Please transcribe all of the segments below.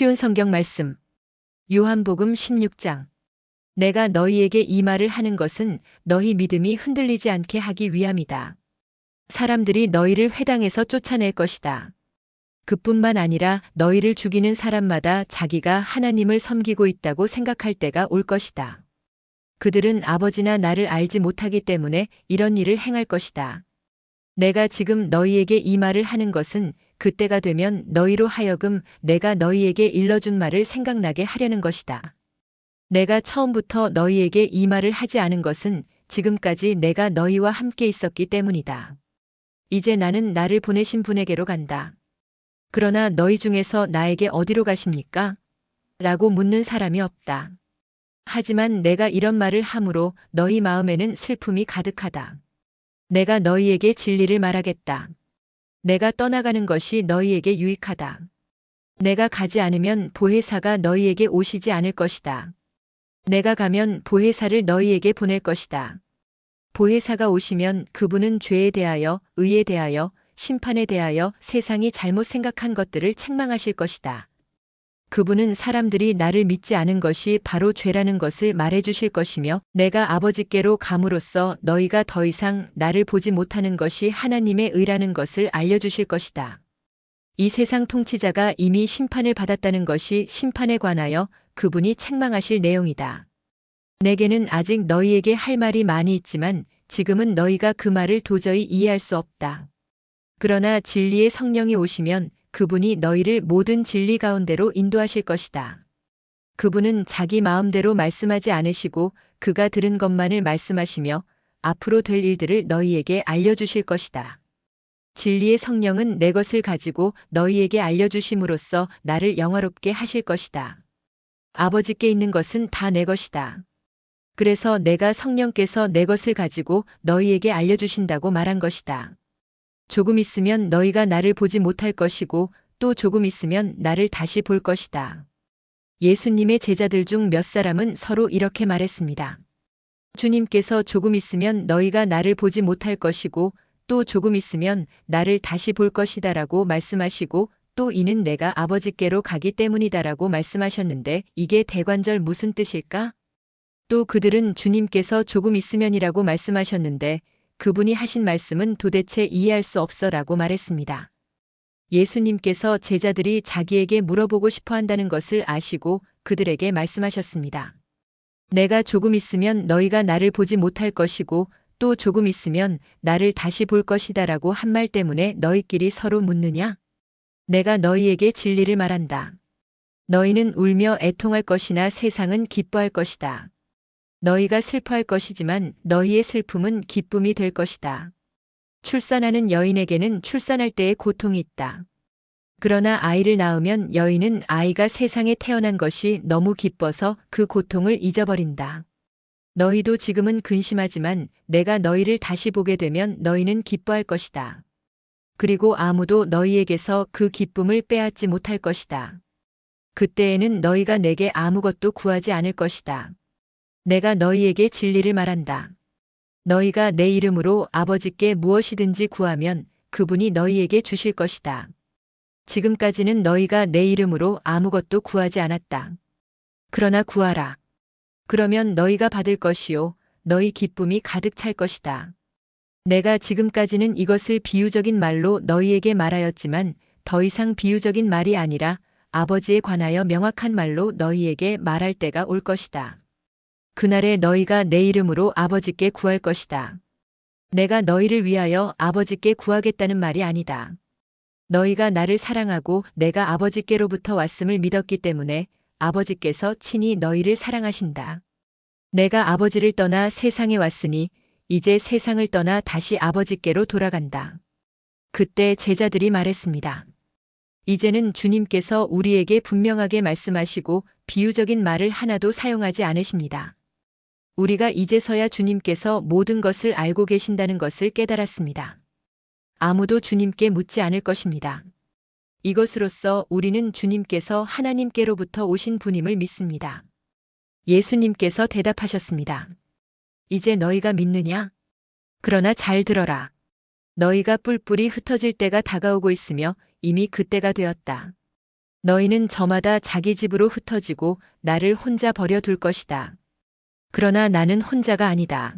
쉬운 성경 말씀. 요한복음 16장. 내가 너희에게 이 말을 하는 것은 너희 믿음이 흔들리지 않게 하기 위함이다. 사람들이 너희를 회당에서 쫓아낼 것이다. 그뿐만 아니라 너희를 죽이는 사람마다 자기가 하나님을 섬기고 있다고 생각할 때가 올 것이다. 그들은 아버지나 나를 알지 못하기 때문에 이런 일을 행할 것이다. 내가 지금 너희에게 이 말을 하는 것은 그때가 되면 너희로 하여금 내가 너희에게 일러준 말을 생각나게 하려는 것이다. 내가 처음부터 너희에게 이 말을 하지 않은 것은 지금까지 내가 너희와 함께 있었기 때문이다. 이제 나는 나를 보내신 분에게로 간다. 그러나 너희 중에서 나에게 어디로 가십니까? 라고 묻는 사람이 없다. 하지만 내가 이런 말을 함으로 너희 마음에는 슬픔이 가득하다. 내가 너희에게 진리를 말하겠다. 내가 떠나가는 것이 너희에게 유익하다. 내가 가지 않으면 보혜사가 너희에게 오시지 않을 것이다. 내가 가면 보혜사를 너희에게 보낼 것이다. 보혜사가 오시면 그분은 죄에 대하여, 의에 대하여, 심판에 대하여 세상이 잘못 생각한 것들을 책망하실 것이다. 그분은 사람들이 나를 믿지 않은 것이 바로 죄라는 것을 말해 주실 것이며 내가 아버지께로 감으로써 너희가 더 이상 나를 보지 못하는 것이 하나님의 의라는 것을 알려주실 것이다. 이 세상 통치자가 이미 심판을 받았다는 것이 심판에 관하여 그분이 책망하실 내용이다. 내게는 아직 너희에게 할 말이 많이 있지만 지금은 너희가 그 말을 도저히 이해할 수 없다. 그러나 진리의 성령이 오시면 그분이 너희를 모든 진리 가운데로 인도하실 것이다. 그분은 자기 마음대로 말씀하지 않으시고 그가 들은 것만을 말씀하시며 앞으로 될 일들을 너희에게 알려주실 것이다. 진리의 성령은 내 것을 가지고 너희에게 알려주심으로써 나를 영화롭게 하실 것이다. 아버지께 있는 것은 다 내 것이다. 그래서 내가 성령께서 내 것을 가지고 너희에게 알려주신다고 말한 것이다. 조금 있으면 너희가 나를 보지 못할 것이고 또 조금 있으면 나를 다시 볼 것이다. 예수님의 제자들 중 몇 사람은 서로 이렇게 말했습니다. 주님께서 조금 있으면 너희가 나를 보지 못할 것이고 또 조금 있으면 나를 다시 볼 것이다 라고 말씀하시고 또 이는 내가 아버지께로 가기 때문이다 라고 말씀하셨는데 이게 대관절 무슨 뜻일까? 또 그들은 주님께서 조금 있으면이라고 말씀하셨는데 그분이 하신 말씀은 도대체 이해할 수 없어라고 말했습니다. 예수님께서 제자들이 자기에게 물어보고 싶어 한다는 것을 아시고 그들에게 말씀하셨습니다. 내가 조금 있으면 너희가 나를 보지 못할 것이고 또 조금 있으면 나를 다시 볼 것이다 라고 한 말 때문에 너희끼리 서로 묻느냐? 내가 너희에게 진리를 말한다. 너희는 울며 애통할 것이나 세상은 기뻐할 것이다. 너희가 슬퍼할 것이지만 너희의 슬픔은 기쁨이 될 것이다. 출산하는 여인에게는 출산할 때의 고통이 있다. 그러나 아이를 낳으면 여인은 아이가 세상에 태어난 것이 너무 기뻐서 그 고통을 잊어버린다. 너희도 지금은 근심하지만 내가 너희를 다시 보게 되면 너희는 기뻐할 것이다. 그리고 아무도 너희에게서 그 기쁨을 빼앗지 못할 것이다. 그때에는 너희가 내게 아무것도 구하지 않을 것이다. 내가 너희에게 진리를 말한다. 너희가 내 이름으로 아버지께 무엇이든지 구하면 그분이 너희에게 주실 것이다. 지금까지는 너희가 내 이름으로 아무것도 구하지 않았다. 그러나 구하라. 그러면 너희가 받을 것이요. 너희 기쁨이 가득 찰 것이다. 내가 지금까지는 이것을 비유적인 말로 너희에게 말하였지만 더 이상 비유적인 말이 아니라 아버지에 관하여 명확한 말로 너희에게 말할 때가 올 것이다. 그날에 너희가 내 이름으로 아버지께 구할 것이다. 내가 너희를 위하여 아버지께 구하겠다는 말이 아니다. 너희가 나를 사랑하고 내가 아버지께로부터 왔음을 믿었기 때문에 아버지께서 친히 너희를 사랑하신다. 내가 아버지를 떠나 세상에 왔으니 이제 세상을 떠나 다시 아버지께로 돌아간다. 그때 제자들이 말했습니다. 이제는 주님께서 우리에게 분명하게 말씀하시고 비유적인 말을 하나도 사용하지 않으십니다. 우리가 이제서야 주님께서 모든 것을 알고 계신다는 것을 깨달았습니다. 아무도 주님께 묻지 않을 것입니다. 이것으로써 우리는 주님께서 하나님께로부터 오신 분임을 믿습니다. 예수님께서 대답하셨습니다. 이제 너희가 믿느냐? 그러나 잘 들어라. 너희가 뿔뿔이 흩어질 때가 다가오고 있으며 이미 그때가 되었다. 너희는 저마다 자기 집으로 흩어지고 나를 혼자 버려둘 것이다. 그러나 나는 혼자가 아니다.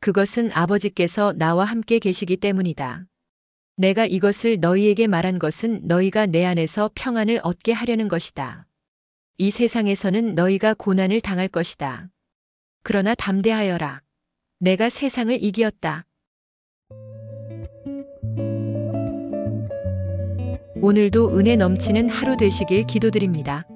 그것은 아버지께서 나와 함께 계시기 때문이다. 내가 이것을 너희에게 말한 것은 너희가 내 안에서 평안을 얻게 하려는 것이다. 이 세상에서는 너희가 고난을 당할 것이다. 그러나 담대하여라. 내가 세상을 이기었다. 오늘도 은혜 넘치는 하루 되시길 기도드립니다.